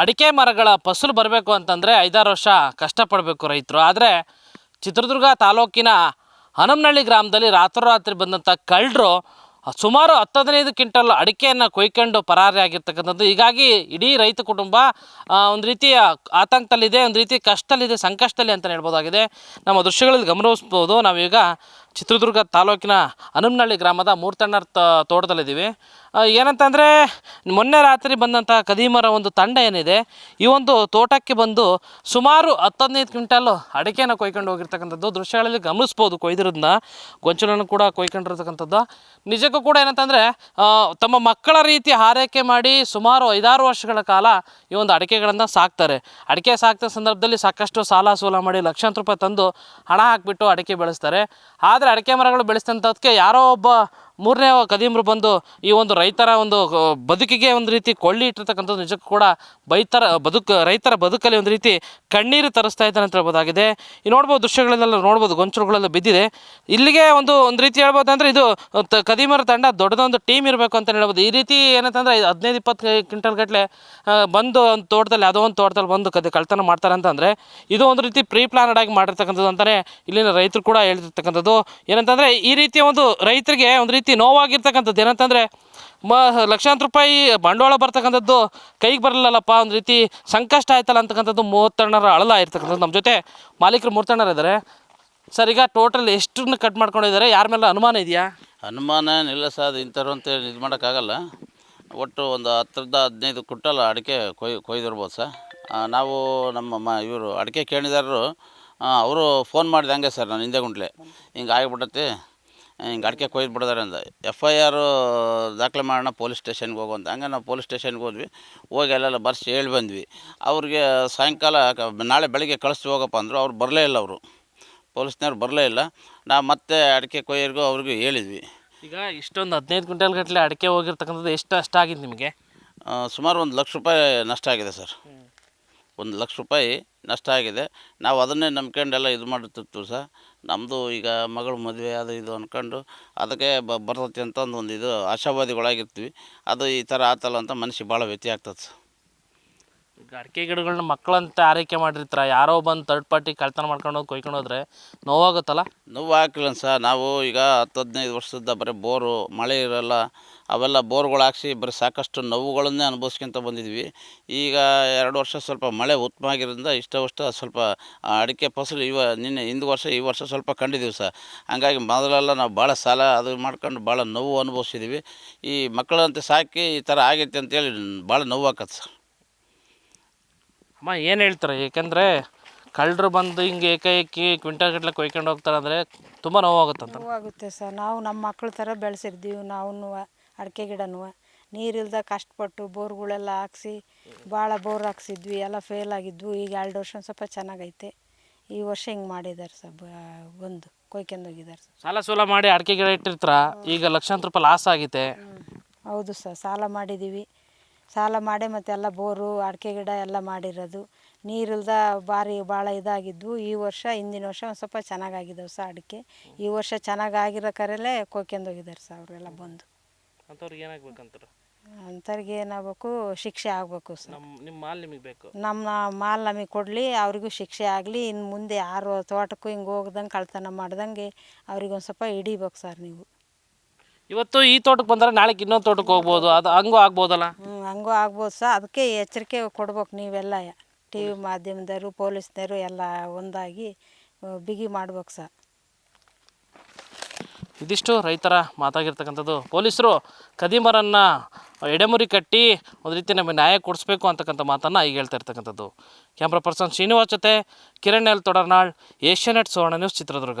ಅಡಿಕೆ ಮರಗಳ ಫಸಲು ಬರಬೇಕು ಅಂತಂದರೆ ಐದಾರು ವರ್ಷ ಕಷ್ಟಪಡಬೇಕು ರೈತರು. ಆದರೆ ಚಿತ್ರದುರ್ಗ ತಾಲೂಕಿನ ಹನಮನಹಳ್ಳಿ ಗ್ರಾಮದಲ್ಲಿ ರಾತ್ರೋರಾತ್ರಿ ಬಂದಂಥ ಕಳ್ಳರು ಸುಮಾರು ಹತ್ತು ಹದಿನೈದು ಕ್ವಿಂಟಲ್ ಅಡಿಕೆಯನ್ನು ಕೊಯ್ಕೊಂಡು ಪರಾರಿಯಾಗಿರ್ತಕ್ಕಂಥದ್ದು ಹೀಗಾಗಿ ಇಡೀ ರೈತ ಕುಟುಂಬ ಒಂದು ರೀತಿಯ ಆತಂಕದಲ್ಲಿದೆ, ಒಂದು ರೀತಿ ಕಷ್ಟದಲ್ಲಿದೆ, ಸಂಕಷ್ಟದಲ್ಲಿ ಅಂತ ಹೇಳ್ಬೋದಾಗಿದೆ. ನಮ್ಮ ದೃಶ್ಯಗಳಲ್ಲಿ ಗಮನಿಸ್ಬೋದು. ನಾವೀಗ ಚಿತ್ರದುರ್ಗ ತಾಲೂಕಿನ ಹನುಮನಹಳ್ಳಿ ಗ್ರಾಮದ ಮೂರ್ತಣ್ಣರ ತೋಟದಲ್ಲಿದ್ದೀವಿ. ಏನಂತಂದರೆ, ಮೊನ್ನೆ ರಾತ್ರಿ ಬಂದಂಥ ಕದೀಮರ ಒಂದು ತಂಡ ಏನಿದೆ, ಈ ಒಂದು ತೋಟಕ್ಕೆ ಬಂದು ಸುಮಾರು ಹತ್ತು ಹದಿನೈದು ಕ್ವಿಂಟಲ್ ಅಡಿಕೆನ ಕೊಯ್ಕೊಂಡು ಹೋಗಿರ್ತಕ್ಕಂಥದ್ದು. ದೃಶ್ಯಗಳಲ್ಲಿ ಗಮನಿಸ್ಬೋದು ಕೊಯ್ದಿರೋದನ್ನ ಗೊಂಚಲನ್ನು ಕೂಡ ಕೊಯ್ಕೊಂಡಿರ್ತಕ್ಕಂಥದ್ದು. ನಿಜಕ್ಕೂ ಕೂಡ ಏನಂತಂದರೆ ತಮ್ಮ ಮಕ್ಕಳ ರೀತಿ ಹಾರೈಕೆ ಮಾಡಿ ಸುಮಾರು ಐದಾರು ವರ್ಷಗಳ ಕಾಲ ಈ ಒಂದು ಅಡಿಕೆಗಳನ್ನು ಸಾಕ್ತಾರೆ. ಅಡಿಕೆ ಸಾಕ್ತ ಸಂದರ್ಭದಲ್ಲಿ ಸಾಕಷ್ಟು ಸಾಲ ಸೂಲ ಮಾಡಿ ಲಕ್ಷಾಂತರ ರೂಪಾಯಿ ತಂದು ಹಣ ಹಾಕಿಬಿಟ್ಟು ಅಡಿಕೆ ಬೆಳೆಸ್ತಾರೆ. ಅಡಿಕೆ ಮರಗಳು ಬೆಳೆಸ್ತಂಥದಕ್ಕೆ ಯಾರೋ ಒಬ್ಬ ಮೂರನೇ ಕದೀಮರು ಬಂದು ಈ ಒಂದು ರೈತರ ಒಂದು ಬದುಕಿಗೆ ಒಂದು ರೀತಿ ಕೊಳ್ಳಿ ಇಟ್ಟಿರ್ತಕ್ಕಂಥದ್ದು ನಿಜಕ್ಕೂ ಕೂಡ ಬೈತರ, ಬದುಕು, ರೈತರ ಬದುಕಲ್ಲಿ ಒಂದು ರೀತಿ ಕಣ್ಣೀರು ತರಿಸ್ತಾ ಇದ್ದಾನೆ ಅಂತ ಹೇಳ್ಬೋದಾಗಿದೆ. ಈ ನೋಡ್ಬೋದು ದೃಶ್ಯಗಳನ್ನೆಲ್ಲ ನೋಡ್ಬೋದು ಗೊಂಚಲುಗಳೆಲ್ಲ ಬಿದ್ದಿದೆ. ಇಲ್ಲಿಗೆ ಒಂದು ಒಂದು ರೀತಿ ಹೇಳ್ಬೋದು ಅಂದರೆ ಇದು ಕದೀಮರ ತಂಡ ದೊಡ್ಡದೊಂದು ಟೀಮ್ ಇರಬೇಕು ಅಂತ ಹೇಳ್ಬೋದು. ಈ ರೀತಿ ಏನಂತಂದರೆ ಹದಿನೈದು, ಇಪ್ಪತ್ತು ಕ್ವಿಂಟಲ್ ಗಟ್ಟಲೆ ಬಂದು ಒಂದು ತೋಟದಲ್ಲಿ ಯಾವುದೋ ಒಂದು ತೋಟದಲ್ಲಿ ಬಂದು ಕದ, ಕಳ್ತನ ಮಾಡ್ತಾರೆ ಅಂತಂದರೆ ಇದು ಒಂದು ರೀತಿ ಪ್ರೀ ಪ್ಲಾನಡ್ ಆಗಿ ಮಾಡಿರ್ತಕ್ಕಂಥದ್ದು ಅಂತಲೇ ಇಲ್ಲಿನ ರೈತರು ಕೂಡ ಹೇಳ್ತಿರ್ತಕ್ಕಂಥದ್ದು. ಏನಂತಂದರೆ ಈ ರೀತಿಯ ಒಂದು ರೈತರಿಗೆ ಒಂದು ನೋವಾಗಿರ್ತಕ್ಕಂಥದ್ದು ಏನಂತಂದರೆ, ಮ, ಲಕ್ಷಾಂತರ ರೂಪಾಯಿ ಬಂಡವಾಳ ಬರ್ತಕ್ಕಂಥದ್ದು ಕೈಗೆ ಬರಲಿಲ್ಲಪ್ಪ ಒಂದು ರೀತಿ ಸಂಕಷ್ಟ ಆಯ್ತಲ್ಲ ಅಂತಕ್ಕಂಥದ್ದು ಮೂವತ್ತಣ್ಣರ ಅಳಲ ಇರ್ತಕ್ಕಂಥದ್ದು ನಮ್ಮ ಜೊತೆ. ಮಾಲೀಕರು ಮೂವತ್ತಣ್ಣರು ಇದ್ದಾರೆ ಸರ್, ಈಗ ಟೋಟಲ್ ಎಷ್ಟನ್ನು ಕಟ್ ಮಾಡ್ಕೊಂಡಿದ್ದಾರೆ? ಯಾರ ಮೇಲೆ ಅನುಮಾನ ಇದೆಯಾ? ಅನುಮಾನ ಇಲ್ಲ ಸರ್, ಅದು ಇಂಥವ್ರು ಅಂತ ಇದು ಮಾಡೋಕ್ಕಾಗಲ್ಲ. ಒಟ್ಟು ಒಂದು ಹತ್ತರಿಂದ ಹದಿನೈದು ಕುಟ್ಟಲ್ ಅಡಿಕೆ ಕೊಯ್, ಕೊಯ್ದಿರ್ಬೋದು ಸರ್. ನಾವು ನಮ್ಮ ಮ, ಇವರು ಅಡಿಕೆ ಕೇಳಿದಾರರು ಅವರು ಫೋನ್ ಮಾಡಿದಂಗೆ ಸರ್, ನಾನು ಹಿಂದೆ ಗುಂಟ್ಲೆ. ಹಿಂಗೆ ಆಗಿಬಿಟ್ಟತಿ. ಹಿಂಗೆ ಅಡಿಕೆ ಕೊಯ್ದು ಬಿಡಿದಾರೆ ಅಂದ. ಎಫ್ ಐ ಆರು ದಾಖಲೆ ಮಾಡೋಣ ಪೊಲೀಸ್ ಸ್ಟೇಷನ್ಗೆ ಹೋಗು ಅಂತ. ಹಂಗೆ ನಾವು ಪೊಲೀಸ್ ಸ್ಟೇಷನ್ಗೆ ಹೋದ್ವಿ. ಹೋಗಿ ಅಲ್ಲೆಲ್ಲ ಬರ್ಸಿ ಹೇಳಿ ಬಂದ್ವಿ. ಅವ್ರಿಗೆ ಸಾಯಂಕಾಲ ನಾಳೆ ಬೆಳಗ್ಗೆ ಕಳಿಸ್ತೀವಿ ಹೋಗಪ್ಪ ಅಂದರು. ಅವ್ರು ಬರಲೇ ಇಲ್ಲ ಅವರು. ಪೊಲೀಸ್ನವ್ರು ಬರಲೇ ಇಲ್ಲ. ನಾವು ಮತ್ತೆ ಅಡಿಕೆ ಕೊಯ್ಯರಿಗೂ ಅವ್ರಿಗೂ ಹೇಳಿದ್ವಿ. ಈಗ ಇಷ್ಟೊಂದು ಹದಿನೈದು ಕ್ವಿಂಟಲ್ ಗಟ್ಟಲೆ ಅಡಿಕೆ ಹೋಗಿರ್ತಕ್ಕಂಥದ್ದು ಎಷ್ಟು ಅಷ್ಟಾಗಿದ್ದು ನಿಮಗೆ? ಸುಮಾರು ಒಂದು ಲಕ್ಷ ರೂಪಾಯಿ ನಷ್ಟ ಆಗಿದೆ ಸರ್. ಒಂದು ಲಕ್ಷ ರೂಪಾಯಿ ನಷ್ಟ ಆಗಿದೆ. ನಾವು ಅದನ್ನೇ ನಂಬ್ಕೊಂಡೆಲ್ಲ ಇದು ಮಾಡುತ್ತಿರ್ತೀವಿ ಸರ್. ನಮ್ಮದು ಈಗ ಮಗಳು ಮದುವೆ ಅದು ಇದು ಅಂದ್ಕೊಂಡು ಅದಕ್ಕೆ ಬರ್ತೈತಿ ಅಂತ ಒಂದು ಇದು ಆಶಾವಾದಿಗಳಾಗಿರ್ತೀವಿ. ಅದು ಈ ಥರ ಆತಲ್ಲ ಅಂತ ಮನಸ್ಸಿಗೆ ಭಾಳ ವ್ಯತ್ಯ ಆಗ್ತದೆ ಸರ್. ಈಗ ಅಡಿಕೆ ಗಿಡಗಳನ್ನ ಮಕ್ಕಳಂತ ಆರೈಕೆ ಮಾಡಿರ್ತಾರ? ಯಾರೋ ಬಂದು ತರ್ಡ್ ಪಾರ್ಟಿ ಕಳ್ತನ ಮಾಡ್ಕೊಂಡು ಹೋಗಿ ಕೊಯ್ಕೊಂಡು ಹೋದ್ರೆ ನೋವಾಗುತ್ತಲ್ಲ? ನೋವು ಸರ್. ನಾವು ಈಗ ಹತ್ತು, ಹದಿನೈದು ವರ್ಷದ ಬರೀ ಬೋರು, ಮಳೆ ಇರೋಲ್ಲ, ಅವೆಲ್ಲ ಬೋರ್ಗಳು ಹಾಕ್ಸಿ ಬರೀ ಸಾಕಷ್ಟು ನೋವುಗಳನ್ನೇ ಅನುಭವಿಸ್ಕೊಂತ ಬಂದಿದ್ವಿ. ಈಗ ಎರಡು ವರ್ಷ ಸ್ವಲ್ಪ ಮಳೆ ಉತ್ತಮ ಆಗಿರೋದ್ರಿಂದ ಇಷ್ಟವಷ್ಟ ಸ್ವಲ್ಪ ಅಡಿಕೆ ಫಸಲು ಇವ ನಿನ್ನೆ, ಹಿಂದೆ ವರ್ಷ, ಈ ವರ್ಷ ಸ್ವಲ್ಪ ಕಂಡಿದ್ದೀವಿ ಸರ್. ಹಂಗಾಗಿ ಮೊದಲೆಲ್ಲ ನಾವು ಭಾಳ ಸಾಲ ಅದು ಮಾಡ್ಕೊಂಡು ಭಾಳ ನೋವು ಅನುಭವಿಸಿದ್ದೀವಿ ಈ ಮಕ್ಕಳಂತೆ ಸಾಕಿ ಈ ಥರ ಆಗೈತೆ ಅಂತೇಳಿ ಭಾಳ ನೋವು ಆಕತ್ತೆ ಸರ್. ಅಮ್ಮ ಏನು ಹೇಳ್ತಾರೆ? ಏಕೆಂದರೆ ಕಳ್ಳರು ಬಂದು ಹಿಂಗೆ ಏಕಾಏಕಿ ಕ್ವಿಂಟಲ್ ಗಟ್ಟಲೆ ಕೊಯ್ಕೊಂಡು ಹೋಗ್ತಾರೆ ಅಂದರೆ ತುಂಬ ಅಂತ ನೋವಾಗುತ್ತೆ ಸರ್. ನಾವು ನಮ್ಮ ಮಕ್ಳ ಥರ ಬೆಳೆಸಿರ್ತೀವಿ ನಾವು ಅಡಿಕೆ ಗಿಡನೂ ನೀರಿಲ್ದ ಕಷ್ಟಪಟ್ಟು ಬೋರ್ಗಳೆಲ್ಲ ಹಾಕ್ಸಿ ಭಾಳ ಬೋರ್ ಹಾಕ್ಸಿದ್ವಿ ಎಲ್ಲ ಫೇಲ್ ಆಗಿದ್ವು. ಈಗ ಎರಡು ವರ್ಷ ಒಂದ್ ಸ್ವಲ್ಪ ಚೆನ್ನಾಗೈತೆ. ಈ ವರ್ಷ ಹಿಂಗೆ ಮಾಡಿದ್ದಾರೆ ಸರ್. ಬಂದು ಕೊಯ್ಕೊಂಡು ಹೋಗಿದ್ದಾರೆ ಸರ್. ಸಾಲ ಸೂಲ ಮಾಡಿ ಅಡಿಕೆ ಗಿಡ ಇಟ್ಟಿರ್ತಾರ? ಈಗ ಲಕ್ಷಾಂತರ ರೂಪಾಯಿ ಲಾಸ್ ಆಗಿದೆ. ಹೌದು ಸರ್. ಸಾಲ ಮಾಡಿದ್ದೀವಿ ಸಾಲ ಮಾಡಿ ಮತ್ತೆಲ್ಲ ಬೋರು ಅಡಿಕೆ ಗಿಡ ಎಲ್ಲ ಮಾಡಿರೋದು. ನೀರಿಲ್ದ ಭಾರಿ ಭಾಳ ಇದಾಗಿದ್ವು. ಈ ವರ್ಷ ಹಿಂದಿನ ವರ್ಷ ಒಂದು ಸ್ವಲ್ಪ ಚೆನ್ನಾಗಾಗಿದ್ದಾವೆ ಸಹ ಅಡಿಕೆ. ಈ ವರ್ಷ ಚೆನ್ನಾಗಾಗಿರೋ ಕರೆಯಲ್ಲೇ ಹೋಗಿದ್ದಾರೆ ಸರ್ ಅವರೆಲ್ಲ ಬಂದು. ಅಂಥವ್ರಿಗೆ ಏನಾಗಬೇಕಂತಾರೆ? ಅಂಥವ್ರಿಗೆ ಏನಾಗಬೇಕು? ಶಿಕ್ಷೆ ಆಗಬೇಕು ಸರ್. ನಮ್ಮ ನಿಮ್ಮ ಮಾಲ್ ನಿಮಗೆ ಬೇಕು? ನಮ್ಮ ಮಾಲ್ ನಮಗೆ ಕೊಡಲಿ ಅವ್ರಿಗೂ ಶಿಕ್ಷೆ ಆಗಲಿ. ಇನ್ನು ಮುಂದೆ ಯಾರು ತೋಟಕ್ಕೂ ಹಿಂಗೆ ಹೋಗ್ದಂಗೆ ಕಳ್ತನ ಮಾಡ್ದಂಗೆ ಅವ್ರಿಗೆ ಒಂದು ಸ್ವಲ್ಪ ಹಿಡಿಬೇಕು ಸರ್ ನೀವು. ಇವತ್ತು ಈ ತೋಟಕ್ಕೆ ಬಂದರೆ ನಾಳೆ ಇನ್ನೊಂದು ತೋಟಕ್ಕೆ ಹೋಗ್ಬೋದು. ಅದು ಹಂಗೂ ಆಗ್ಬೋದಲ್ಲ? ಹ್ಞೂ ಹಂಗೂ ಆಗ್ಬೋದು ಸರ್. ಅದಕ್ಕೆ ಎಚ್ಚರಿಕೆ ಕೊಡ್ಬೇಕು ನೀವೆಲ್ಲ. ಟಿ ವಿ ಮಾಧ್ಯಮದವರು ಪೊಲೀಸ್ನವರು ಎಲ್ಲ ಒಂದಾಗಿ ಆ, ಬಿಗಿ ಮಾಡ್ಬೇಕು ಸರ್. ಇದಿಷ್ಟು ರೈತರ ಮಾತಾಗಿರ್ತಕ್ಕಂಥದ್ದು. ಪೊಲೀಸರು ಕದೀಮರನ್ನು ಎಡೆಮುರಿ ಕಟ್ಟಿ ಒಂದು ರೀತಿ ನಮಗೆ ನ್ಯಾಯ ಕೊಡಿಸ್ಬೇಕು ಅಂತಕ್ಕಂಥ ಮಾತನ್ನು ಈಗ ಹೇಳ್ತಾ ಇರ್ತಕ್ಕಂಥದ್ದು. ಕ್ಯಾಮ್ರಾ ಪರ್ಸನ್ ಶ್ರೀನಿವಾಸ್ ಜೊತೆ ಕಿರಣ್ ಎಲ್ ತೊಡರ್ನಾಳ್ ಏಷ್ಯಾನೆಟ್ ಸುವರ್ಣ ನ್ಯೂಸ್ ಚಿತ್ರದುರ್ಗ.